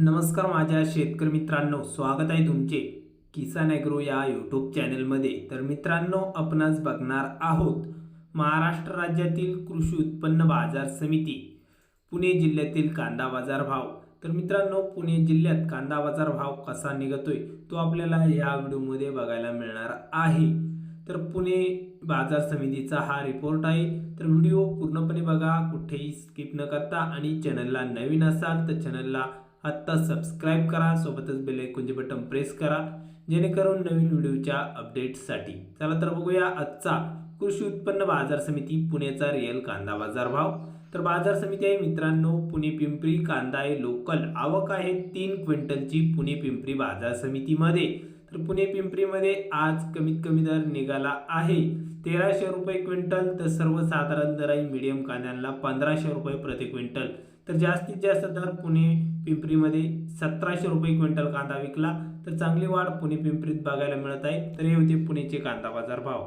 नमस्कार माझ्या शेतकरी मित्रांनो स्वागत आहे तुमचे किसान ॲग्रो या यूट्यूब चॅनलमध्ये. तर मित्रांनो आपणास बघणार आहोत महाराष्ट्र राज्यातील कृषी उत्पन्न बाजार समिती पुणे जिल्ह्यातील कांदा बाजार भाव. तर मित्रांनो पुणे जिल्ह्यात कांदा बाजार भाव कसा निघतोय तो आपल्याला या व्हिडिओमध्ये बघायला मिळणार आहे. तर पुणे बाजार समितीचा हा रिपोर्ट आहे. तर व्हिडिओ पूर्णपणे बघा कुठेही स्किप न करता. आणि चॅनलला नवीन असाल तर चॅनलला आत्ता सबस्क्राईब करा सोबतच बेल आयकॉनचे बटन प्रेस करा जेणेकरून नवीन व्हिडिओच्या अपडेट्ससाठी चला तर बघूया आजचा कृषी उत्पन्न बाजार समिती पुण्याचा रिअल कांदा बाजार भाव. तर बाजार समिती आहे मित्रांनो पुणे पिंपरी कांदा आहे लोकल आवक आहे तीन क्विंटलची पुणे पिंपरी बाजार समितीमध्ये. तर पुणे पिंपरीमध्ये आज कमीत कमी दर निघाला आहे. तेराशे रुपये क्विंटल तर सर्वसाधारण दर आहे मिडियम कांद्यांना पंधराशे रुपये प्रति क्विंटल. तर जास्तीत जास्त दर पुणे पिंपरीमध्ये सतराशे रुपये क्विंटल कांदा विकला तर चांगली वाढ पुणे पिंपरीत बघायला मिळत आहे. तर हे होते पुणेचे कांदा बाजार भाव.